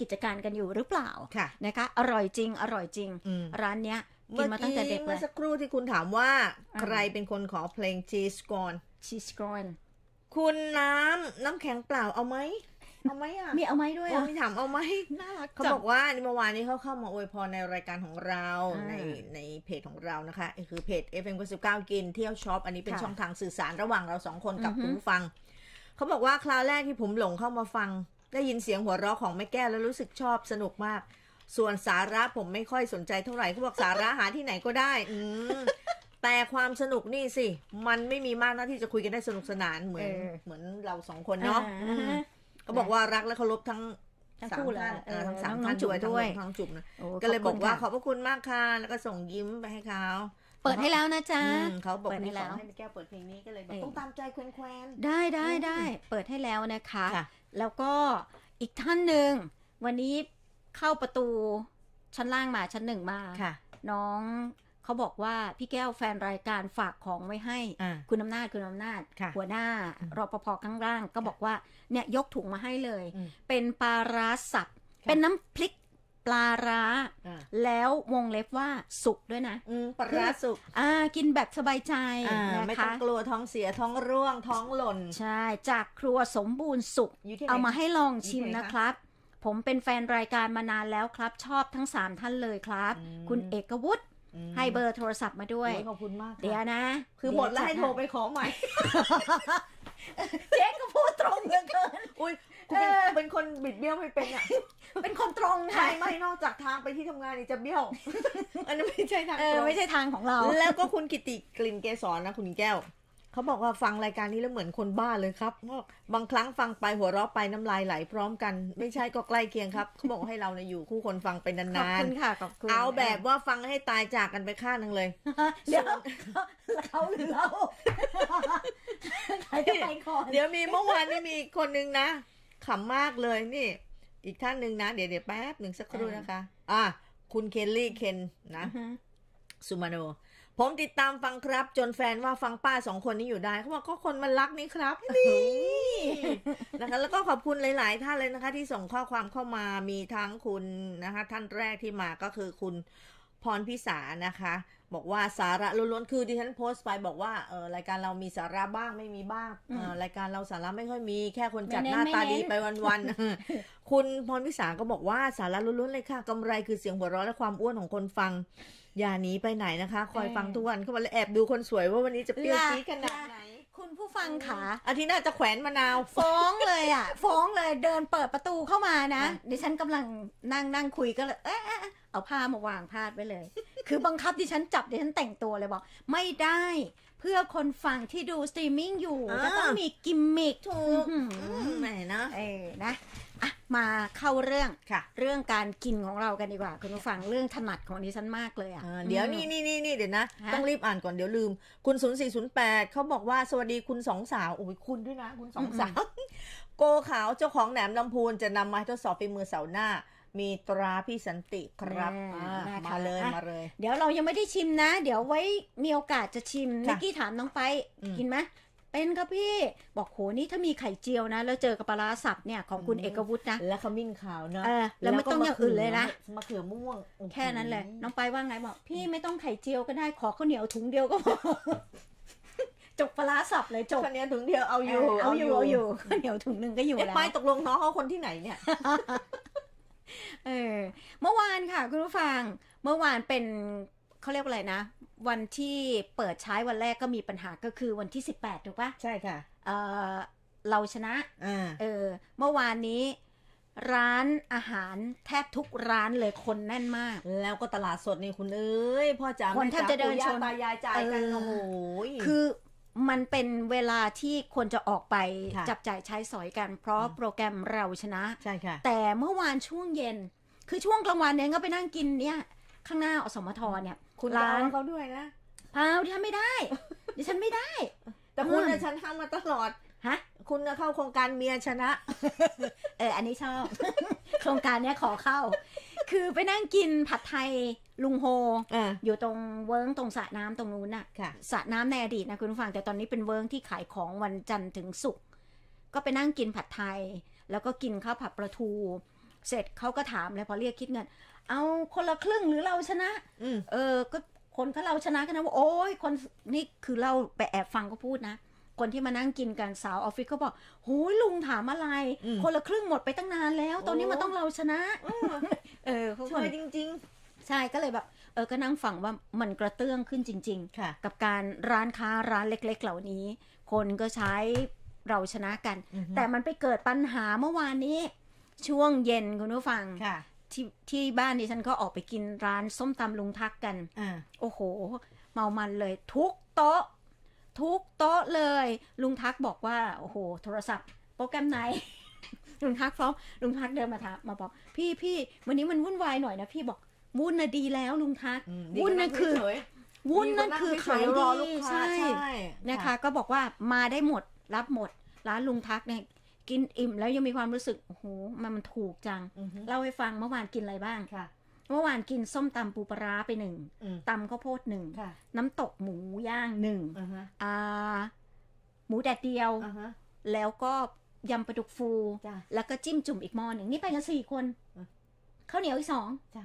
กิจการกันอยู่หรือเปล่าค่ะนะคะ อร่อยจริง อร่อยจริงอืมร้านเนี้ยกิเมื่นอมาตั้งกี้แต่เด็กเลเมื่อยสักครู่ที่คุณถามว่าอ่าใครเป็นคนขอเพลง Cheese Gone ชีสกรอนคุณน้ำน้ำแข็งเปล่าเอาไหมเอาไหมอะมีเอาไหมด้วยโอ้อะยถามเอาไหมน่ารักเขาจังบอกว่านี่เมื่อวานนี้เขาเข้ามาอวยพรในรายการของเราอ่าในในเพจของเรานะคะ คือเพจ FM 99กินเที่ยวช็อปอันนี้เป็นค่ะช่องทางสื่อสารระหว่างเราสองคนกับอือฮึคุณผู้ฟัง เขาบอกว่าคราวแรกที่ผมหลงเข้ามาฟัง ได้ยินเสียงหัวเราะของแม่แก้วแล้วรู้สึกชอบสนุกมาก ส่วนสาระผมไม่ค่อยสนใจเท่าไหร่เขาบอกสาระหาที่ไหนก็ได้ อืมแต่ความสนุกนี่สิ มันไม่มีมากนะที่จะคุยกันได้สนุกสนานเหมือน เออ เหมือนเราสองคนเนาะอ่าอืม เขาบอกว่ารักและเคารพทั้งทั้งสามคู่เลยท่านเออทั้งสามน้องท่านจุ๋มด้วย ทั้งด้วยทั้งจุ่มนะโอ้ก็เลยบอกว่าขขออบบพระคุณมากค่ะ แล้วก็ส่งยิ้มไปให้เขา เปิดให้แล้วนะจ๊ะอืมเขาบอกเปิดมีให้ขแล้อวให้แม่แก้วเปิดเพลงนี้ก็เลยบอกเออต้องตามใจแควนแควนได้ได้ได้เปิดให้แล้วนะคะค่ะแล้วก็อีกท่านหนึ่งวันนี้เข้าประตูชั้นล่างมาชั้นหนึ่งมาค่ะ น้องเขาบอกว่าพี่แก้วแฟนรายการฝากของไว้ให้อ่าคุณอำนาจคุณอำนาจค่ะหัวหน้ารปภข้างล่างก็บอกว่าเนี่ยยกถุงมาให้เลยอืมเป็นปลาร้าสับค่ะเป็นน้ำพริกปลาร้าอ่าแล้ววงเล็บว่าสุกด้วยนะอืมปลาร้าสุกอ่ากินแบบสบายใจอ่านะไม่ต้อคะงกลัวท้องเสียท้องร่วงท้องหล่น ใช่ จากครัวสมบูรณ์สุขอยู่ที่ไหนเอามาให้ลองชิมอยู่ที่ไหนนะครับผมเป็นแฟนรายการมานานแล้วครับ ชอบทั้ง 3 ท่านเลยครับอืมคุณเอกวุฒิอืมให้เบอร์โทรศัพท์มาด้วยโอ้ขอบคุณมากค่ะเดี๋ยวนะ คือหมดแล้วให้โทรเยวไปขอใหม่ เจ๊ก็พูดตรงเหลือเกินอุ้ยคุณ เป็นเออเป็นคนบิดเบี้ยวไม่เป็นอะ เป็นคนตรงไม่ค่ะไม่นอกจากทางไปที่ทำงานนี่จะเบี้ยว อันนี้ไม่ใช่ทางเอตอรงไม่ใช่ทางของเรา แล้วก็คุณกิติกลิ่นเกสรนะคุณแก้ว เขาบอกว่าฟังรายการนี้แล้วเหมือนคนบ้าเลยครับบอกบางครั้งฟังไปหัวเราะไปน้ำลายไหลพร้อมกัน ไม่ใช่ก็ใกล้เคียงครับ เขาบอกให้เราเนี่ยอยู่คู่คนฟังไปขอบนานคุณค่ะขอบคุณๆ เอาแบบว่าฟังให้ตายจากกันไปข้างหนึงเลย เดี๋ยวเขาหรือเราใครจะไปก่อน เดี๋ยวมีเมื่อวานนี่มีอีกคนนึงนะ ขำมากเลยนี่ อีกท่านหนึ่งนะ เดี๋ยวเดี๋ยวแป๊บหนึ่งสักครู่นะคะ อะคุณเคลลี่เคนนะสุมาโนผมติดตามฟังครับ จนแฟนว่าฟังป้าสองคนนี้อยู่ได้เขาบอกก็คนมันรักนี่ครับนี่นะคะ แล้วก็ขอบคุณหลาย ๆ ท่านเลยนะคะ ที่ส่งข้อความเข้ามามีทั้งคุณนะคะ ท่านแรกที่มาก็คือคุณ พรพิสานะคะ บอกว่าสาระล้วนๆคือดิฉันโพสต์ไปบอกว่าเออรายการเรามีสาระบ้างไม่มีบ้างเออรายการเราสาระไม่ค่อยมีแค่คนจัดหน้าตาดีไปวันๆคุณพรพิสาก็บอกว่าสาระล้วนๆเลยค่ะกำไรคือเสียงหัวเราะและความอ้วนของคนฟังอย่าหนีไปไหนนะคะ คอยฟังทุกวันเข้ามาแล้วแอบดูคนสวยว่าวันนี้จะเปรี้ยวจี๊ดขนาดไหนคุณผู้ฟังขาอาทิตย์หน้าจะแขวนมะนาว ฟ้องเลยอะ ฟ้องเลยเดินเปิดประตูเข้ามานะอะดิฉันกำลังนั่งนั่งคุยก็เลยเอ๊ะ เอ๊ะเอ๊ะเอาผ้ามาวางพาดไว้เลย คือบังคับดิฉันจับดิฉันแต่งตัวเลยบอก ไม่ได้เพื่อคนฟังที่ดูสตรีมมิ่งอยู่จะต้องมีกิมมิคถูกอื้อหือแหมนะเออนะอะมาเข้าเรื่องค่ะ เรื่องการกินของเรากันดีกว่า คุณผู้ฟังเรื่องถนัดของดิฉันมากเลยอะอ่าเดี๋ยวนี่นี่นี่นี่เดี๋ยวนะฮะต้องรีบอ่านก่อนเดี๋ยวลืม คุณ 0408เขาบอกว่าสวัสดีคุณสองสาวโอ้ยคุณด้วยนะ คุณสองสาวโกขาวเจ้าของแหนมลำพูนจะนำมาให้ทดสอบฝีมือเสาร์หน้า มีตราพี่สันติครับแน่อ่านะคะ มาเลยอะมาเลย เดี๋ยวเรายังไม่ได้ชิมนะ เดี๋ยวไว้มีโอกาสจะชิมค่ะเมื่อกี้ถามน้องไปอืมกินไหมเป็นครับพี่บอกโหนี่ถ้ามีไข่เจียวนะ แล้วเจอกับปลาร้าสับเนี่ยของคุณอืม เอกวุฒินะแล้วขมิ้นขาวเนอะเออแล้วไม่ต้องอย่างอื่นเลยนะ มะเขือม่วงโอ้โหแค่นั้นเลยน้องไปว่าไงบอกพี่ไม่ต้องไข่เจียวก็ได้ขอข้าวเหนียวถุงเดียวก็พอ จบปลาร้าสับเลยจบคนนี้ถึงเดียวเอาอยู่เเอาอยู่เอาอยู่ข้าวเหนียวถุงหนึ่งก็อยู่เอ๊ะแล้ว ไปตกลงน้องเขาคนที่ไหนเนี่ย เออเมื่อวานค่ะ คุณผู้ฟังเมื่อวานเป็นเขาเรียกว่าอะไรนะ วันที่เปิดใช้วันแรกก็มีปัญหาก็คือวันที่ 18 ถูกปะใช่ค่ะเออเราชนะอ่าเออเมื่อวานนี้ร้านอาหารแทบทุกร้านเลยคนแน่นมาก แล้วก็ตลาดสดนี่คุณเอ้ยพ่อจ๋าคนแทบจะเดินแม่ชจ๋านปู่ย่าตายายจ่ายกันเออโอ้โหคือ มันเป็นเวลาที่คนจะออกไปค่ะจับจ่ายใช้สอยกัน เพราะโปรแกรมเราชนะใช่ค่ะแต่เมื่อวานช่วงเย็น คือช่วงกลางวันเนี่ยก็ไปนั่งกินเนี่ย ข้างหน้าอสมทเนี่ย คุณร้านร้านเขาด้วยนะเปล่าดิฉันไม่ได้ ดิฉันไม่ได้ แต่คุณอืมน่ะฉันทำมาตลอดฮะคุณน่ะเข้าโครงการเมียชนะ เออ อันนี้ชอบ โครงการเนี้ยขอเข้า คือไปนั่งกินผัดไทย ลุงโฮอ่าอยู่ตรงเวิ้งตรงสระน้ำตรงนู้นน่ะค่ะสระน้ำในอดีตนะคุณผู้ฟังแต่ตอนนี้เป็นเวิ้งที่ขายของวันจันทร์ถึงศุกร์ก็ไปนั่งกินผัดไทย แล้วก็กินข้าวผัดปลาทู เสร็จเขาก็ถามเลยพอเรียกคิดเงิน เอาคนละครึ่งหรือเราชนะอืมเออก็คนก็เราชนะกันนะว่าโอ้ยคนนี่คือเราไปแอบฟังก็พูดนะคนที่มานั่งกินกันสาวออฟฟิศก็บอกโอ้ยลุงถามอะไรอืมคนละครึ่งหมดไปตั้งนานแล้ว ตอนนี้โอ้มันต้องเราชนะ เออเออเขาช่ก็วยจริง ใช่ก็เลยแบบเออก็นั่งฟังว่ามันกระเตื้องขึ้นจริงๆค่ะๆกับการร้านค้าร้านเล็ก ๆ เหล่านี้ คนก็ใช้เราชนะกันอือฮึแต่มันไปเกิดปัญหาเมื่อวานนี้ ช่วงเย็นคุณผู้ฟังค่ะที่ที่บ้านดิฉันก็ออกไปกินร้านส้มตำลุงทักกันอ่าโอ้โห เมามันเลย ทุกโต๊ะ ทุกโต๊ะเลย ลุงทักบอกว่า โอ้โห โทรศัพท์ โปรแกรมไหน ลุงทักพร้อมลุงทักเดินมาถามมาบอก พี่พี่วันนี้มันวุ่นวายหน่อยนะพี่บอก วุ่นนะดีแล้วลุงทักอืมวุ่นนั่นคือเฉยวุ่นนั่นคือขายรดีอลูกค้าใช่ใช่นะคะ ก็บอกว่ามาได้หมดรับหมด ร้านลุงทักเนี่ยกินอิ่มแล้วยังมีความรู้สึกโอ้โหมันมันถูกจังอือฮึเล่าให้ฟังเมื่อวานกินอะไรบ้างค่ะเมื่อวานกินส้มตำปูปลาร้าไปหนึ่งอืมตำข้าวโพดหนึ่งค่ะน้ำตกหมูย่างหนึ่งอ่าฮะอ่าหมูแดดเดียวอ่าฮะแล้วก็ยำปลาดุกฟูจ้ะแล้วก็จิ้มจุ่มอีกหม้อหนึ่งนี่ไปกันสี่คนอะข้าวเหนียวอีกสองจ้ะ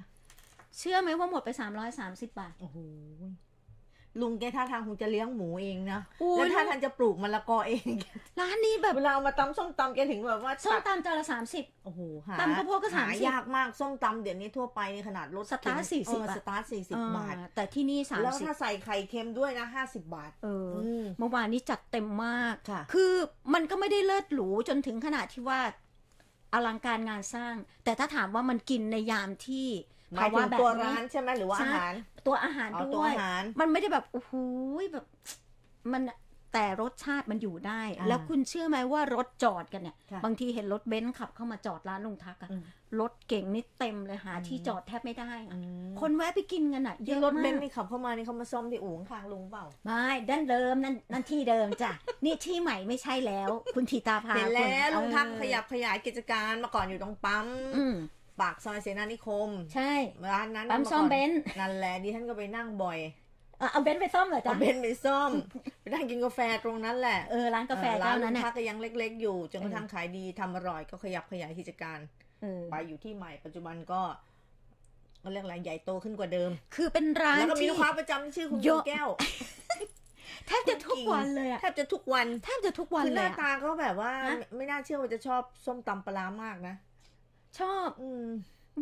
เชื่อไหมว่าหมดไปสามร้อยสามสิบบาท โอ้โห ลุงแกท่าทางคงจะเลี้ยงหมูเองนะโอ้ยแล้วท่าทางจะปลูกมะละกอเอง ร้านนี้แบบเวลาเอามาตำส้มตำแกถึงแบบว่าส้มตัดตำจานละสามสิบโอ้โหหาตำข้าวโพดก็หา30ยากมากส้มตำเดี๋ยวนี้ทั่วไปในขนาดรถสตาร์ทเข็ม40เออบาทสตาร์ทสี่สิบบาท แต่ที่นี่สามแล้วสิบถ้าใส่ไข่เค็มด้วยนะห้าสิบบาท เออออืมเมื่อวานนี้จัดเต็มมากค่ะคือมันก็ไม่ได้เลิศหรูจนถึงขนาดที่ว่า อลังการงานสร้าง แต่ถ้าถามว่ามันกินในยามที่หมายถึงตัวร้านใช่ไหมหรือว่าใช่อาหาร ตัวอาหารเอาตัด้ววยอาหารมันไม่ได้แบบโอ้โหแบบ มัน แต่รสชาติมันอยู่ได้อ่าแล้วคุณเชื่อไหมว่ารถจอดกันเนี่ยค่ะบางทีเห็นรถเบนซ์ขับเข้ามาจอดร้านลุงทักอะอืมรถเก่งนี่เต็มเลยหาอืมที่จอดแทบไม่ได้อะอืมคนแวะไปกินกันอะเยที่อะรถมาเบนกซ์นี่ขับเข้ามานี่เขามาซ่อมที่อู่ข้างๆลุงเปล่าไม่ดั้นเดิมนั่นนั่นที่เดิมจ้ะนี่ที่ใหม่ไม่ใช่แล้ว คุณธีตาพาเห็นแล้วคุณลุงทักเออขยับขยายกิจการมาก่อนอยู่ตรงปั๊มอืมปากซอยเสนานิคม ใช่ร้านนั้นปั๊มซ่อมเบนซ์นั่นแหละดิฉันก็ไปนั่งบ่อยอะ เอาเบนซ์ไปซ่อมเหรอจ๊ะเอาเบนซ์ไปซ่อมไปนั่งกินกาแฟตรงนั้นแหละเออร้านกาแฟออร้าเจ้านนั้นลุงน่ะทักก็ยังเล็ก ๆ อยู่จนกระเออทั่งขายดีทำอร่อยก็ขยับขยายกิจการเออไปอยู่ที่ใหม่ปัจจุบันก็ก็เรียกอะไรใหญ่โตขึ้นกว่าเดิม คือเป็นร้านแล้วก็มีที่ลูกค้าประจำที่ชื่อคุณเยอะแก้วแทบจะทุกวันเลยอะแทบจะทุกวันแทบจะทุกวันคือหเลยน้าอะตาก็แบบว่าฮะไม่ไม่น่าเชื่อว่าจะชอบส้มตำปลาร้ามากนะ ชอบ อืม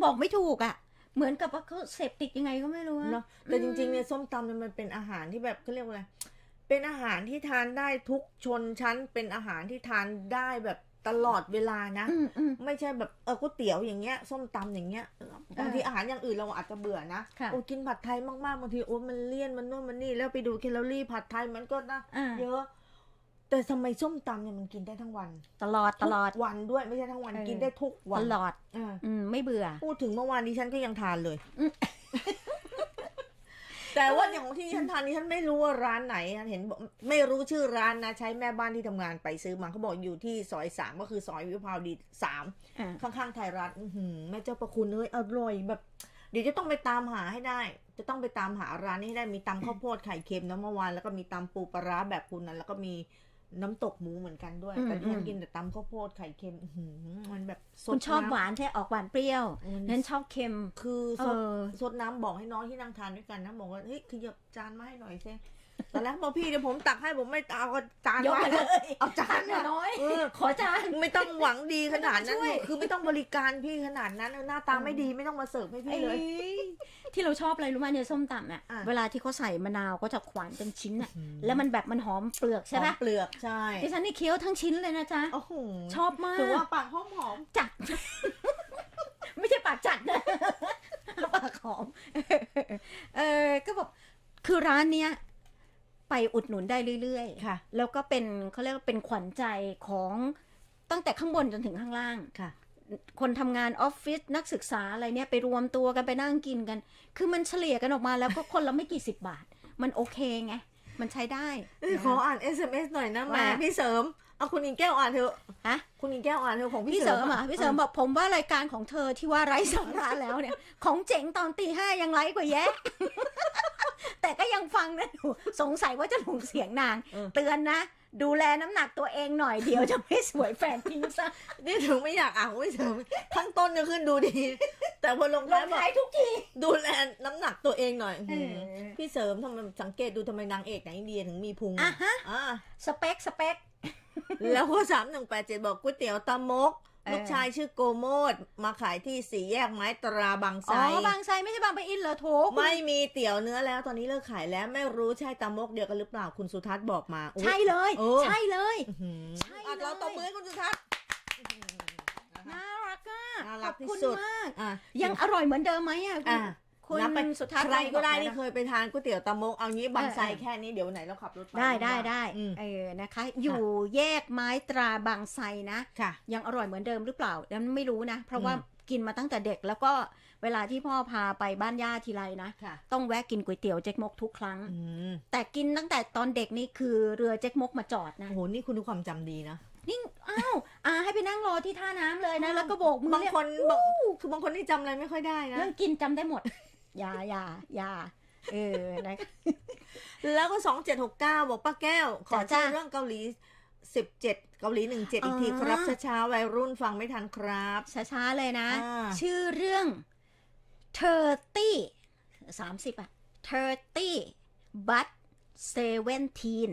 บอกไม่ถูกอะ เหมือนกับว่าเขาเสพติดยังไงก็ไม่รู้อะเนาะแต่จริงๆเนี่ยส้มตำเนี่ยมันเป็นอาหารที่แบบเขาเรียกว่าอะไรเป็นอาหารที่ทานได้ทุกชนชั้น เป็นอาหารที่ทานได้แบบตลอดเวลานะอืมอืมไม่ใช่แบบเออก๋วยเตี๋ยวอย่างเงี้ย ส้มตำอย่างเงี้ยบางทีอาหารอย่างอื่นเราอาจจะเบื่อนะค่ะโอ้กินผัดไทยมากๆบางทีโอ้มันเลี่ยนมันนู่นมันนี่แล้วไปดูแคลอรี่ผัดไทยมันก็นะอ่าเยอะ แต่ทำไมส้มตำเนี่ยมันกินได้ทั้งวันตลอดตลอด ทุกวันด้วยไม่ใช่ทั้งวันเออ กินได้ทุกวัตนลอด อ่าอืมไม่เบื่อ พูดถึงเมื่อวานนี้ฉันก็ยังทานเลย อืม แต่ว่าอย่างที่ฉันทานนี้ฉันไม่รู้ว่าร้านไหนเห็นบอกไม่รู้ชื่อร้านนะ ใช้แม่บ้านที่ทำงานไปซื้อมาเขาบอกอยู่ที่ซอยสามก็คือซอยวิภาวดีสาม อ่าข้างๆไทยรัฐอื้อหือแม่เจ้าประคุณเอ้ยอร่อยแบบ เดี๋ยวจะต้องไปตามหาให้ได้ จะต้องไปตามหาร้านนี้ให้ได้มีตำข้าวโพดไข่เค็มนะเมื่อวานแล้วก็มีตำปูปลาร้าแบบคุณนั้นแล้วก็มี น้ำตกหมูเหมือนกันด้วยอืมแต่ที่ฉัอืนมกินแต่ตำข้าวโพดไข่เค็มอื้อหือมันแบบสดคุณชอบน้ำหวานใช่ออกหวานเปรี้ยวอืมนั้นชอบเค็มคือเอสดอสดน้ำบอกให้น้องที่นั่งทานด้วยกันนะบอกว่าเฮ้ยขยับจานมาให้หน่อยซิ ตอนแรกบอกพี่เดี๋ยวผมตักให้ผมไม่เอาก็จานยกมามาเลย เอาจานน่ะมาน้อยเออขอจานไม่ต้องหวังดีขนาดนั้นไม่ต้องช่วยคือไม่ต้องบริการพี่ขนาดนั้นเออหน้าตาไม่ดีไม่ต้องมาเสิร์ฟให้พี่เลยเอ้ยที่เราชอบอะไรรู้ไหมเนี่ยส้มตำอะอะเวลาที่เขาใส่มะนาวก็จะขวานเป็นชิ้นอะแล้วมันแบบมันหอมเปลือกใช่ปะหอมเปลือกใช่ดิฉันนี่เคี้ยวทั้งชิ้นเลยนะจ๊ะโอ้โหชอบมากถือว่าปากหอมหอมจัดไม่ใช่ปากจัดนะปากหอมเออก็บอกคือร้านเนี้ย ไปอุดหนุนได้เรื่อยๆค่ะๆแล้วก็เป็นเขาเรียกว่าเป็นขวัญใจของตั้งแต่ข้างบนจนถึงข้างล่างค่ะ คนทำงานออฟฟิศนักศึกษาอะไรเนี่ยไปรวมตัวกันไปนั่งกินกัน คือมันเฉลี่ยกันออกมาแล้วก็คนละไม่กี่สิบบาท มันโอเคไง มันใช้ได้เอ้ยนะขออ่าน SMS หน่อยนะแหม่ว่าพี่เสริมเอาคุณอิงแก้วอ่านเถอะฮะคุณอิงแก้วอ่านเถอะของพี่พี่เสเสริริมมอะพี่เสริมบอกผมว่ารายการของเธอที่ว่าไร้สาระแล้วเนี่ย ของเจ๋งตอนตีห้ายังไร้กว่าแยะ แต่ก็ยังฟังนะหนูสงสัยว่าจะถูกเสียงนางเออเตือนนะ ดูแลน้ำหนักตัวเองหน่อยเดี๋ยวจะไม่สวยแฟนทิ้งซะนี่ถึงไม่อยากอ่านไม่เสริมข้างต้นจะขึ้นดูดี แต่พอลงลท้ายงบอกท้ายทุกที ดูแลน้ำหนักตัวเองหน่อยเออ พี่เสริมทำไมสังเกตดูทำไมนางเอกหนังอินเดียถึงมีพุงอะฮะ อ่าสเปคสเปค แล้วก็สามหนึ่งแปดเจ็ดบอกก๋วยเตี๋ยวตามกเออ ลูกชายชื่อโกโมดมาขายที่สี่แยกไม้ตราบางไทอ๋อรบางไซไม่ใช่บางปะอินเหรอโถคุณไม่มีเตี๋ยวเนื้อแล้วตอนนี้เลิกขายแล้วไม่รู้ใช่ตามกเดียวกันหรือเปล่าคุณสุทัศน์บอกมาอุ๊ยใช่เลยเออใช่เลยอื้อหือใช่อะเลยเราตบมือให้คุณสุทัศน์อื้อหือนะคะน่ารักอะน่าขรัอกบที่คุณสุดมากอะยังอร่อยเหมือนเดิมไหมอะ คุณอะคุณนับไปสุทัศน์ใครก็ได้ลองบอกหน่อยที่นะเคยไปทานก๋วยเตี๋ยวตามกเอางี้บางไทรเออเออแค่นี้เดี๋ยววันไหนเราขับรถไปได้ได้ได้อืมเออนะคะ อยู่แยกไม้ตราบางไทรนะค่ะยังอร่อยเหมือนเดิมหรือเปล่ายังไม่รู้นะ เพราะว่าอืมกินมาตั้งแต่เด็กแล้วก็เวลาที่พ่อพาไปบ้านย่าทีไรนะค่ะต้องแวะกินก๋วยเตี๋ยวเจ๊กมกทุกครั้งอืมแต่กินตั้งแต่ตอนเด็กนี่คือเรือเจ๊กมกมาจอดนะโอ้โหนี่คุณดูความจำดีนะนี่อ้าวอาให้ไปนั่งรอที่ท่าน้ำเลยนะ แล้วก็โบกมือบางเรียกคนบางคือบางคนนี่จำอะไรไม่ค่อยได้นะเรื่องกินจำได้หมด อย่าอย่าอย่าเออนะคะแล้วก็สองเจ็ดหกเก้าบอกป้าแก้ว ขอจ้ะเชื่อเรื่องเกาหลีสิบเจ็ดเกาหลีหนึ่งเจ็ดอีกทีอ๋อครับช้าๆวัยรุ่นฟังไม่ทันครับ ช้าๆเลยนะอ่าชื่อเรื่อง thirty สามสิบอะ thirty but seventeen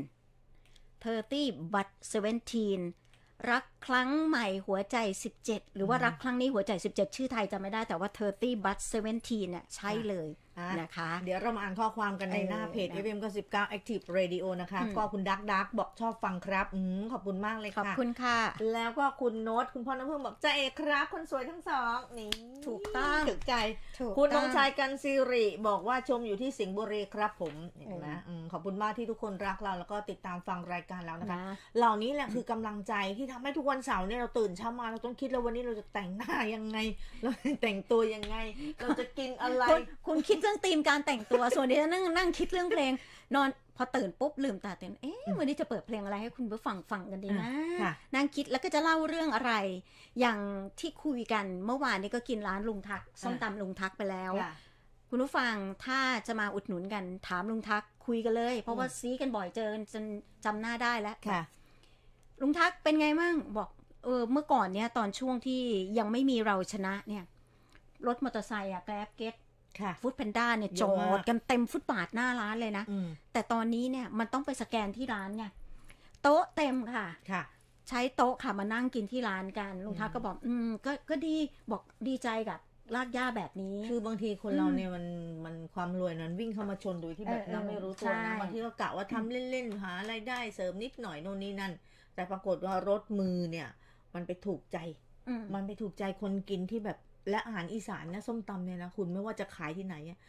thirty but seventeen รั รักครั้งใหม่หัวใจ 17 หรือว่ารักครั้งนี้หัวใจ 17 ชื่อไทยจะไม่ได้แต่ว่า 30 but 17เนี่ยใช่เลยนะคะ เดี๋ยวเรามาอ่านข้อความกันในเออหน้าเพจนะ FM ก็19 Active Radio นะคะอืมก็คุณดักดักบอกชอบฟังครับอืมขอบคุณมากเลยขอบค่ะคุณค่ะ แล้วก็คุณโน้ตคุณพ่อน้ำพึ่งบอกใจาเอกครับ คนสวยทั้งสองนี่ถูกต้องถึกใจถูกคุณน้ต้องชายกันซิริบอกว่าชมอยู่ที่สิงห์บุรีครับผมเห็นไหมเอออืมขอบคุณมากที่ทุกคนรักเราแล้วก็ติดตามฟังรายการเรานะคะนะเหล่านี้แหละคือกำลังใจที่ทำให้ทุกวันเสาร์เนี่ยเราตื่นเช้ามาเราต้องคิดแล้ววันนี้เราจะแต่งหน้ายังไง เราจะแต่งตัวยังไง เราจะกินอะไร คุณคุณคิดเรื่องธีมการแต่งตัว ส่วนดิฉันนั่งนั่งคิดเรื่องเพลง นอนพอตื่นปุ๊บลืมตาตื่นเอ๊ะวันนี้จะเปิดเพลงอะไรให้คุณผู้ฟังฟังกันดีนะค่ะนั่งคิดแล้วก็จะเล่าเรื่องอะไร อย่างที่คุยกันเมื่อวานนี้ก็กินร้านลุงทักส้มตำลุงทักไปแล้วค่ะคุณผู้ฟังถ้าจะมาอุดหนุนกันถามลุงทักคุยกันเลย เพราะว่าอืมซีกันบ่อยเจอกันจนจำหน้าได้แล้วค่ะลุงทักเป็นไงมั่งบอกเออเมื่อก่อนเนี่ยตอนช่วงที่ยังไม่มีเราชนะเนี่ยรถมอเตอร์ไซค์อะแกร็บเก็ตค่ะ ฟู้ดแพนด้าเนี่ยเยจอะอมากดกันเต็มฟุตบาทหน้าร้านเลยนะอืมแต่ตอนนี้เนี่ยมันต้องไปสแกนที่ร้านไงโต๊ะเต็มค่ะค่ะ ใช้โต๊ะค่ะมานั่งกินที่ร้านกันลุงทักอืมก็บอก อืมก็ก็ดีบอกดีใจกับลากย่าแบบนี้ คือบางทีคนอืมเราเนี่ยมันมันความรวยนั้นวิ่งเข้ามาชนโดยที่แบบเออเราไม่รู้ตัวใช่นะบางทีก็กะว่าทำเล่นๆหาอะไรายได้เสริมนิดหน่อยโน่นนี่นั่น แต่ปรากฏว่ารถมือเนี่ย มันไปถูกใจอืมมันไปถูกใจคนกินที่แบบ และอาหารอีสานนะส้มตำเนี่ยนะคุณไม่ว่าจะขายที่ไหนอะ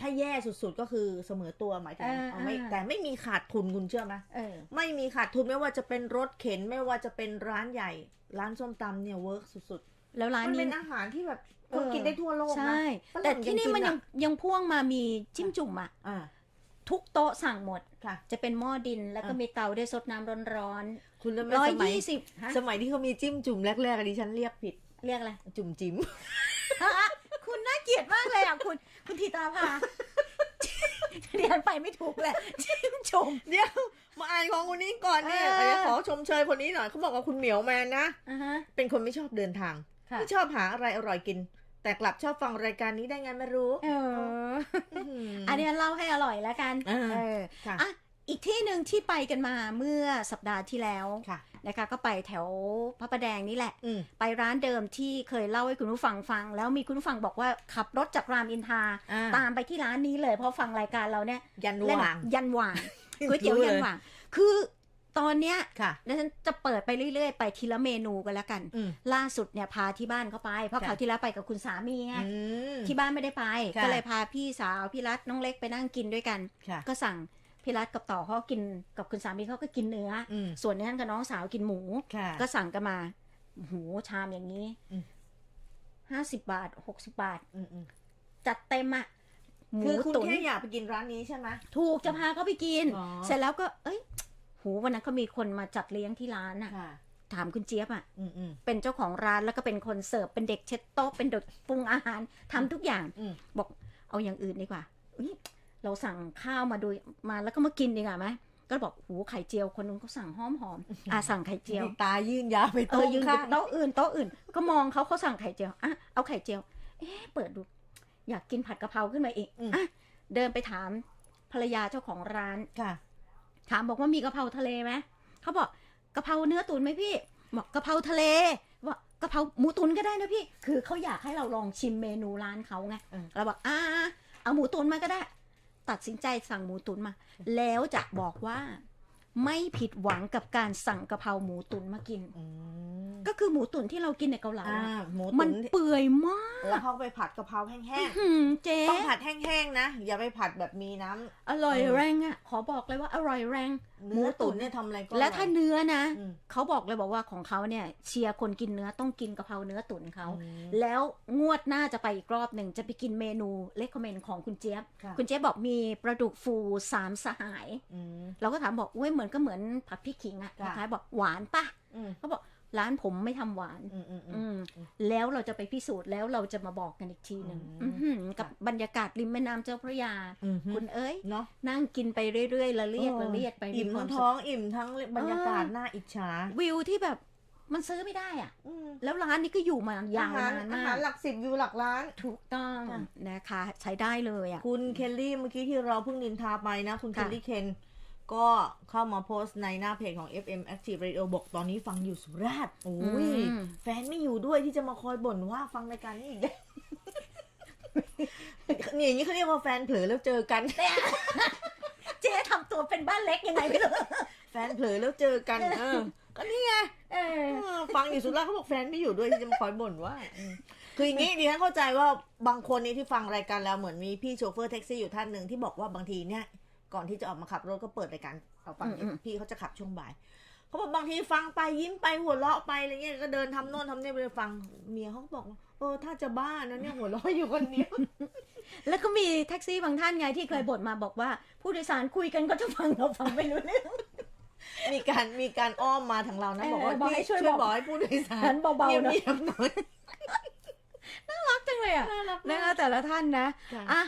ถ้าแย่สุดๆก็คือเสมอตัวหมายถึงเออเอาไม่เออ แต่ไม่มีขาดทุนคุณเชื่อไหมเออ ไม่มีขาดทุนไม่ว่าจะเป็นรถเข็นไม่ว่าจะเป็นร้านใหญ่ ร้านส้มตำเนี่ยเวิร์กสุดแล้วๆร้านมันนี้เป็นอาหารที่แบบคนเออ กินได้ทั่วโลกนะ ใช่ ฝรั่งแต่ที่นี่มันกิยังยังพ่วงมามีจิ้มจุ่มอะอ่าทุกโต๊ะสั่งหมด ค่ะ จะเป็นหม้อดินแล้วก็อะ มีเตาด้วยซดน้ำร้อนคุณรู้ไหมๆร้อยสมัยยี่สิบฮะ สมัยที่เขามีจิ้มจุ่มแรกๆอะดิฉันเรียกผิด เรียกอะไร จุ่มจิ้ม คุณน่าเกลียดมากเลยอะคุณ คุณธีตาภาเรียนไปไม่ถูกแหละจิ้มจุ่มเดี๋ยว มาอ่านของคนนี้ก่อนเนี่ยเออเดี๋ยวขอชมเชยคนนี้หน่อยเขาบอกว่าคุณเหมียวแมนนะอ่าฮะเป็นคนไม่ชอบเดินทางค่ะไม่ชอบหาอะไรอร่อยกิน แต่กลับชอบฟังรายการนี้ได้ไงไม่รู้ เออ อันนี้เล่าให้อร่อยแล้วกัน เออเออค่ะอะอีกที่หนึ่งที่ไปกันมาเมื่อสัปดาห์ที่แล้วค่ะ นะคะ ก็ไปแถวพระประแดงนี่แหละอืมไปร้านเดิมที่เคยเล่าให้คุณผู้ฟังฟัง แล้วมีคุณผู้ฟังบอกว่าขับรถจากรามอินทราอ่าตามไปที่ร้านนี้เลยเพราะฟังรายการเราเนี่ยยันเล่นวางยันหว่างก๋วยเตี๋ยวรู้เลยยันหว่างคือตอนเนี้ยค่ะแล้วฉันจะเปิดไปเรื่อยๆ ไปทีละเมนูกันแล้วกันอืมล่าสุดเนี่ยพาที่บ้านเขาไป เพราะค่ะคราวที่แล้วไปกับคุณสามีไงอืมที่บ้านไม่ได้ไปค่ะก็เลยพาพี่สาวพี่รัตน้องเล็กไปนั่งกินด้วยกันค่ะก็สั่ง พี่รัตกับต่อเขากินกับคุณสามีเขาก็กินเนื้อออืมส่วนนั้นกับน้องสาวกินหมูค่ะก็สั่งกันมาโหูชามอย่างนี้อืมห้าสิบบาทหกสิบาทอืมอืมจัดเต็มอะหมูคือคุณตุ๋นแค่อยากไปกินร้านนี้ใช่ไหมถูกจะพาเขาไปกินอ๋อเสร็จแล้วก็ เอ้ย หูวันนั้นเขามีคนมาจัดเลี้ยงที่ร้านอะค่ะถามคุณเจี๊ยบอะอืมอืมเป็นเจ้าของร้านแล้วก็เป็นคนเสิร์ฟเป็นเด็กเช็ดโต๊ะเป็นเด็กปรุงอาหารทำทุกอย่างอืมบอกเอาอย่างอื่นดีกว่าอุ๊ย เราสั่งข้าวมาดูมาแล้วก็มากินดีกว่าไหมก็บอกหูไข่เจียวคนนึงก็สั่งหอมหอมๆอะสั่งไข่เจียวตายื่นยาวไปเอโต๊ะอยืนข้างโต๊ะอื่นโต๊ะอื่น ก็มองเขาเขาสั่งไข่เจียวอะเอาไข่เจียว เอ๊ะเปิดดู อยากกินผัดกะเพราขึ้นมาอีกอะเดินไปถามภรรยาเจ้าของร้านค่ะ ถามบอกว่ามีกะเพราทะเลไหมเขาบอกกะเพราเนื้อตุ๋นไหมพี่บอกกะเพราทะเลว่ากะเพราหมูตุ๋นก็ได้นะพี่ คือเขาอยากให้เราลองชิมเมนูร้านเขาไงอืมเราบอกอ่าเอาหมูตุ๋นมาก็ได้ ตัดสินใจสั่งหมูตุ๋นมา แล้วจะบอกว่าไม่ผิดหวังกับการสั่งกะเพราหมูตุ๋นมากินอืมก็คือหมูตุ๋นที่เรากินในเกาเหลาอ่าอะหมูมัตุ๋นนเปื่อยมากแล้วเขาไปผัดกะเพราแห้งหืมเจ๊ ๆ ต้องผัดแห้งๆนะ อย่าไปผัดแบบมีน้ำ อร่อยเออแรงอะ ขอบอกเลยว่าอร่อยแรง หมูเนื้อตุ๋ตุ๋นนเนี่ยทำอะไรก็และถ้าอร่อยเนื้อนะอืมเขาบอกเลยบอกว่าของเขาเนี่ย เชียร์คนกินเนื้อต้องกินกะเพราเนื้อตุ๋นเขาอืมแล้วงวดหน้าจะไปอีกรอบหนึ่งจะไปกินเมนูเลคคอมเมนต์ของคุณเจี๊ยบค่ะคุณเจี๊ยบบอกมีปลาดุกฟูสามสหายอืมเราก็ถามบอกเว้ยเหมือนก็เหมือนผัดพริกขิงอะค่ะคล้ายๆบอกหวานปะอืมเขาบอก ร้านผมไม่ทำหวาน อืมอืมอือืมมแล้วเราจะไปพิสูจน์แล้วเราจะมาบอกกันอีกทีหนึ่งอืมอื้อหือกับบรรยากาศริมแม่น้ำเจ้าพระยาอืมคุณเอ้ยเนาะนั่งกินไปเรื่อยๆละเลียดละเลียดไปอิ่มมีควาทั้มงสุท้อขงอิ่มทั้งบรรยากาศน่าอิจฉา วิวที่แบบมันซื้อไม่ได้อะอืมแล้วร้านนี้ก็อยู่มายาวอาหารนานอามาหารกหลักสิบวิวหลักล้าน ถูกต้องค่ะนะคะ ใช้ได้เลยอะ คุณเคลลี่เมื่อกี้ที่เราเพิ่งนินทาไปนะ คุณเคค่ะลลี่เคน ก็เข้ามาโพสต์ในหน้าเพจของ FM Active Radio บอกตอนนี้ฟังอยู่สุราษฎร์โอ้ยอืมแฟนไม่อยู่ด้วยที่จะมาคอยบ่นว่าฟังรายการนี้อีกเนี่ยอย่างนี้เขาเรียกว่าแฟนเผลอแล้วเจอกัน เจ๊ทำตัวเป็นบ้านเล็กยังไงไม่รู้แฟนเผลอแล้วเจอกันเออก็นี่ไงเออเออฟังอยู่สุราษฎร์เขาบอกแฟนไม่อยู่ด้วยที่จะมาคอยบ่นว่าอืมคืออย่างนี้ดิฉันเข้าใจว่าบางคนนี้ที่ฟังรายการแล้วเหมือนมีพี่โชเฟอร์แท็กซี่อยู่ท่านหนึ่งที่บอกว่าบางทีเนี่ย ก่อนที่จะออกมาขับรถก็เปิดรายการเอาฟังอืมๆพี่เขาจะขับช่วงบ่ายเขาบอกบางทีฟังไปยิ้มไปหัวเราะไปอะไรเงี้ยก็เดินทำโน่นทำนี่ไปฟังเมียเขาก็บอกว่าเออถ้าจะบ้านะเนี่ยหัวเราะอยู่คนเดียวแล้วก็มีแท็กซี่บางท่านไงที่เคยบ่นมาบอกว่า ผู้โดยสารคุยกันก็จะฟังเราฟังไม่รู้เรื่องมีการมีการอ้อมมาทางเรานะเออบอกว่าบอกให้พี่ช่วยช่วยบอกบอกให้ผู้โดยสารฉันเบาๆนะเงียบๆหน่อยรักจังเลยอะน่ารักนะมากคะแต่ละท่านนะค่ะอะ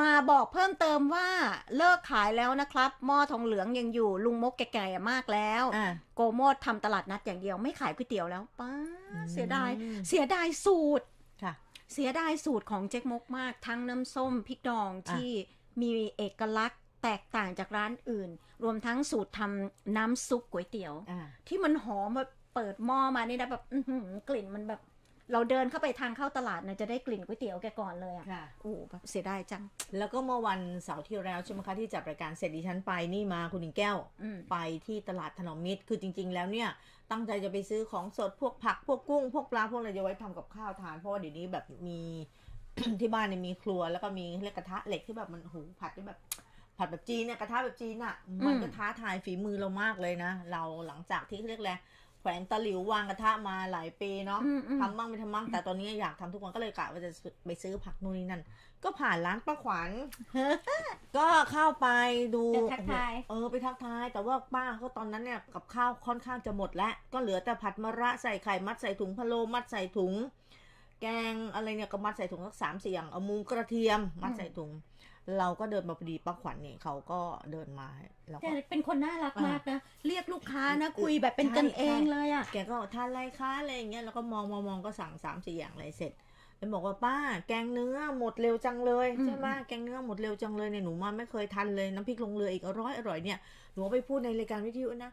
มาบอกเพิ่มเติมว่าเลิกขายแล้วนะครับหม้อทองเหลืองยังอยู่ลุงมกแก่ๆมากแล้วอ่าโกโมดทำตลาดนัดอย่างเดียวไม่ขายก๋วยเตี๋ยวแล้วป้าอืมเสียดายเสียดายสูตรค่ะเสียดายสูตรของเจ๊กมกมาก ทั้งน้ำส้มพริกดองที่มีเอกลักษณ์แตกต่างจากร้านอื่น รวมทั้งสูตรทำน้ำซุปก๋วยเตี๋ยวอ่าที่มันหอมแบบเปิดหม้อมานี่นะแบบอื้อหือกลิ่นมันแบบ เราเดินเข้าไปทางเข้าตลาดนะจะได้กลิ่นก๋วยเตี๋ยวแกก่อนเลยอะค่ะโอ้แบบเสียดายจัง แล้วก็เมื่อวันเสาร์ที่แล้วใช่ไหมคะที่จัดรายการเสร็จดิฉันไปนี่มาคุณหญิงแก้วอืมไปที่ตลาดถนอมมิตรคือจริง ๆ แล้วเนี่ยตั้งใจจะไปซื้อของสดพวกผักพวกกุ้ง พวกปลาพวกอะไรจะไว้ทำกับข้าวทานเพราะว่าเดี๋ยวนี้แบบมีที่บ้านเนี่ยมีครัวแล้วก็มีเรียกกระทะเหล็กที่แบบมันหูผัดได้แบบผัดแบบจีนเนี่ยกระทะแบบจีนอะมันก็ท้าทายฝีมือเรามากเลยนะ เราหลังจากที่เขาเรียกอะไร แขวนตะหลิววางกระทะมาหลายปีเนาะอืมอืมทำบ้างไม่ทำบ้างแต่ตอนนี้อยากทำทุกวันก็เลยกะว่าจะไปซื้อผักนู่นนี่นั่น ก็ผ่านร้านป้าขวัญก็เข้าไปดูจะทักทายเออไปทักทาย แต่ว่าป้าก็ตอนนั้นเนี่ยกับข้าวค่อนข้างจะหมดแล้ว ก็เหลือแต่ผัดมะระใส่ไข่มัดใส่ถุงพะโล้มัดใส่ถุง แกงอะไรเนี่ยก็มัดใส่ถุงสักสามสี่อย่างเอาหมูกระเทียม มัดใส่ถุง เราก็เดินมาพอดีป้าขวัญนี่เขาก็เดินมาแล้วแต่ก็เป็นคนน่ารักมากนะ เรียกลูกค้านะเออคุยแบบเป็นกันใช่เองเลยอะแกก็ทานอะไรคะอะไรอย่างเงี้ยแล้วก็มองมองมองก็สั่งสามสี่อย่างอะไรเสร็จแล้วบอกว่าป้าแกงเนื้อหมดเร็วจังเลยอืมใช่ไหมแกงเนื้อหมดเร็วจังเลยเนี่ยหนูมาไม่เคยทันเลยน้ำพริกลงเรืออีกอร่อยอร่อยเนี่ยหนูเอาไปพูดในรายการวิทยุนะ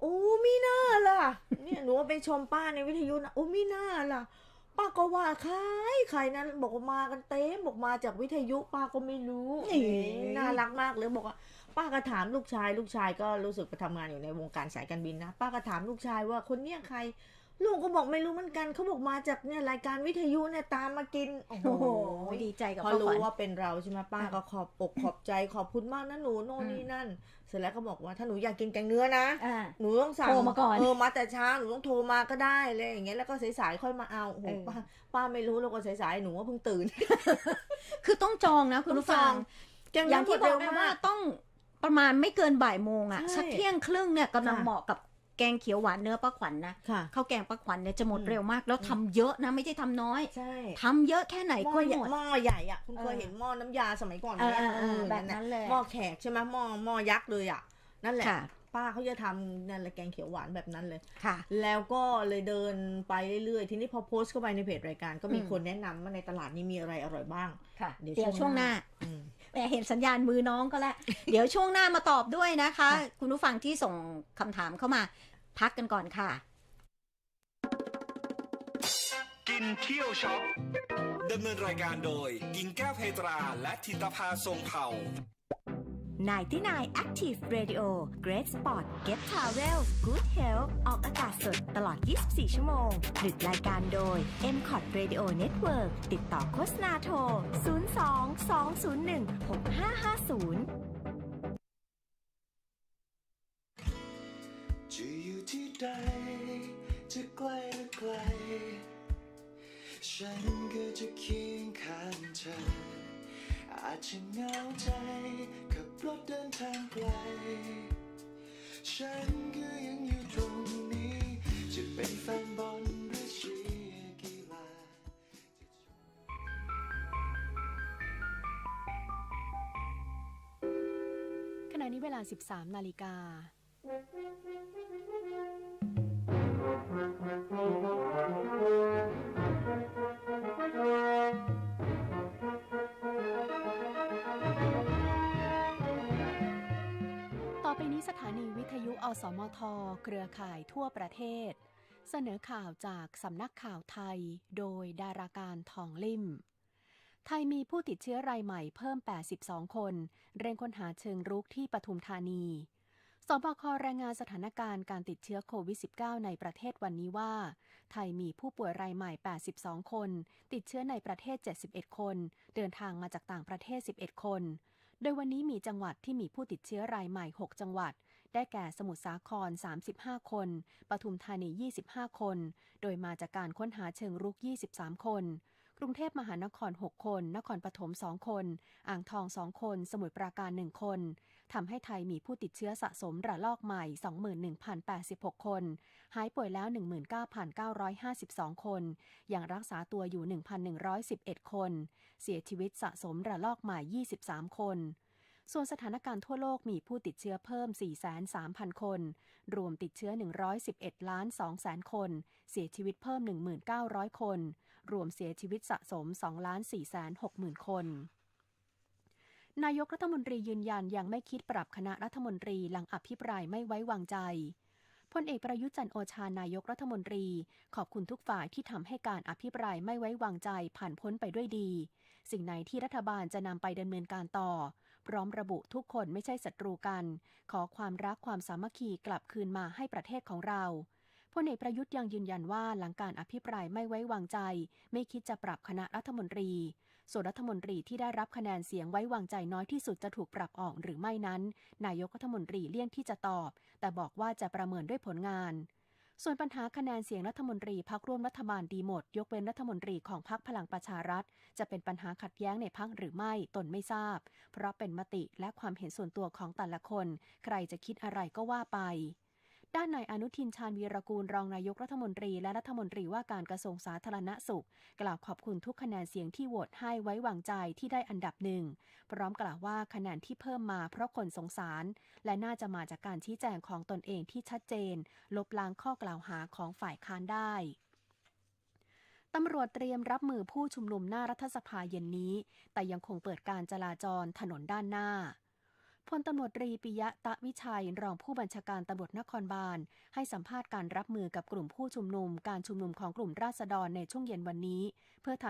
โอ้มีหน้าล่ะเนี่ยหนูเอาไปชมป้าในวิทยุนะโอ้มีหน้าล่ะ ป้าก็ว่าใครใครนั้นบอกว่ามากันเต็มบอกมาจากวิทยุป้าก็ไม่รู้นี่น่ารักมากเลยบอกว่า ป้าก็ถามลูกชาย ลูกชายก็รู้สึกไปทำงานอยู่ในวงการสายการบินนะป้าก็ถามลูกชายว่าคนเนี้ยใคร ลูกก็บอกไม่รู้เหมือนกันเขาบอกมาจากเนี่ยรายการวิทยุเนี่ยตามมากินโอ้โหโอ้โหดีใจกับพอป้าขรู้วัญว่าเป็นเราใช่ไหมป้าก็ขอบอกขอบใจขอบคุณมากนะหนูโน่นนี่นั่นเส ร็จแล้วก็บอกว่าถ้าหนูอยากกินแกงเนื้อนะอ่า หนูต้องสั่งโทรมาก่อนเออมาแต่เช้าหนูต้องโทรมาก็ได้เลยอย่างเงี้ยแล้วก็สายๆค่อยมาเอาโอ้โหเออ ป้าป้าไม่รู้แล้วก็สายๆหนูว่าเพิ่งตื่น คือต้องจองนะคุณผู้ฟัง แกงอเนื้ย่าองหมที่ดบอเร็กวไปมาว่าก ต้องประมาณไม่เกินบ่ายโมงอะใช่สักเที่ยงครึ่งเนี่ยกำลังค่ะ เหมาะกับ แกงเขียวหวานเนื้อป้าขวัญนะค่ะข้าวแกงป้าขวัญเนี่ยจะหมดอืมเร็วมาก แล้วทำเยอะนะไม่ใช่ทำน้อยใช่ทำเยอะแค่ไหนหม้ก็อใหหญ่มดหม้อใหญ่อะคุณเคยเออเห็นหม้อน้ำยาสมัยก่อนไหมเออเออเออแบบะนั้นเลยหม้อแขกใช่ไหมหม้อหม้อยักษ์เลยอะนั่นแหละค่ะป้าเขาจะทำนั่นแหละแกงเขียวหวานแบบนั้นเลย ค่ะ แล้วก็เลยเดินไปเรื่อยๆ ทีนี้พอโพสต์เข้าไปในเพจรายการ ก็มีอืมคนแนะนำว่าในตลาดนี้มีอะไรอร่อยบ้าง ค่ะ เดี๋ยวเดี๋ยวช่วงหน้าอืม แหมเห็นสัญญาณมือน้องก็แล้ว เดี๋ยวช่วงหน้ามาตอบด้วยนะคะค่ะคุณผู้ฟังที่ส่งคำถามเข้ามา พักกันก่อนค่ะ กินเที่ยวช็อปดำเนินรายการโดย กิ่งแก้วเพตราและทิตภาทรงเผ่า 99 Active Radio Great Spot Get Travel Good Health ออกอากาศสดตลอด 24 ชั่วโมงผลิตรายการโดย m c o t Radio Network ติดต่อโฆษณาโทร 02 201 6550จะอยู่ที่ใด จะใกล้หรือไกล ฉันก็จะเคียงข้างเธอ อาจจะเหงาใจขับรถเดินทางไกล ฉันก็ยังอยู่ตรงนี้ จะเป็นแฟนบอลหรือเชียร์กีฬา ขณะนี้เวลา 13 นาฬิกาต่อ สถานีวิทยุอสมท เครือข่ายทั่วประเทศ เสนอข่าวจากสำนักข่าวไทย โดยดาราการทองลิ่ม ไทยมีผู้ติดเชื้อรายใหม่เพิ่ม 82 คน เร่งค้นหาเชิงรุกที่ปทุมธานีสบครายงานสถานการณ์การติดเชื้อโควิด -19 ในประเทศวันนี้ว่า ไทยมีผู้ป่วยรายใหม่ 82 คน ติดเชื้อในประเทศ 71 คน เดินทางมาจากต่างประเทศ 11 คน โดยวันนี้มีจังหวัดที่มีผู้ติดเชื้อรายใหม่ 6 จังหวัด ได้แก่สมุทรสาคร 35 คน ปทุมธานี 25 คน โดยมาจากการค้นหาเชิงรุก 23 คน กรุงเทพมหานคร 6 คน นครปฐม 2 คน อ่างทอง 2 คน สมุทรปราการ 1 คน ทำให้ไทยมีผู้ติดเชื้อสะสมระลอกใหม่ 21,086 คน หายป่วยแล้ว 19,952 คน ยังรักษาตัวอยู่ 1,111 คน เสียชีวิตสะสมระลอกใหม่ 23 คนส่วนสถานการณ์ทั่วโลกมีผู้ติดเชื้อเพิ่ม403,000 คน รวมติดเชื้อ 111 ล้าน2แสนคน เสียชีวิตเพิ่ม 1,900 คน รวมเสียชีวิตสะสม 2 ล้าน4แสน60,000 คน นายกรัฐมนตรียืนยันยังไม่คิดปรับคณะรัฐมนตรีหลังอภิปรายไม่ไว้วางใจพลเอกประยุทธ์จันโอชานายกรัฐมนตรี ขอบคุณทุกฝ่ายที่ทำให้การอภิปรายไม่ไว้วางใจผ่านพ้นไปด้วยดี สิ่งไหนที่รัฐบาลจะนำไปดำเนินการต่อ พร้อมระบุทุกคนไม่ใช่ศัตรูกัน ขอความรักความสามัคคีกลับคืนมาให้ประเทศของเราพลเอกประยุทธ์ยังยืนยันว่าหลังการอภิปรายไม่ไว้วางใจ ไม่คิดจะปรับคณะรัฐมนตรี ส่วนรัฐมนตรีที่ได้รับคะแนนเสียงไว้วางใจน้อยที่สุดจะถูกปรับออกหรือไม่นั้น นายกรัฐมนตรีเลี่ยงที่จะตอบ แต่บอกว่าจะประเมินด้วยผลงาน ส่วนปัญหาคะแนนเสียงรัฐมนตรีพักร่วมรัฐบาลดีหมด ยกเว้นรัฐมนตรีของพักพลังประชารัฐ จะเป็นปัญหาขัดแย้งในพักหรือไม่ตนไม่ทราบ เพราะเป็นมติและความเห็นส่วนตัวของแต่ละคน ใครจะคิดอะไรก็ว่าไป ด้านนายอนุทินชาญวีรกูลรองนายกรัฐมนตรีและรัฐมนตรีว่าการกระทรวงสาธารณสุข กล่าวขอบคุณทุกคะแนนเสียงที่โหวตให้ไว้วางใจที่ได้อันดับหนึ่ง พร้อมกล่าวว่าคะแนนที่เพิ่มมาเพราะคนสงสาร และน่าจะมาจากการชี้แจงของตนเองที่ชัดเจน ลบล้างข้อกล่าวหาของฝ่ายค้านได้ตำรวจเตรียมรับมือผู้ชุมนุมหน้ารัฐสภาเย็นนี้ แต่ยังคงเปิดการจราจรถนนด้านหน้า พลตำรวจตรีปิยะตะวิชัย รองผู้บัญชาการตำรวจนครบาล ให้สัมภาษณ์การรับมือกับกลุ่มผู้ชุมนุม การชุมนุมของกลุ่มราษฎรในช่วงเย็นวันนี้ เพื่อทำ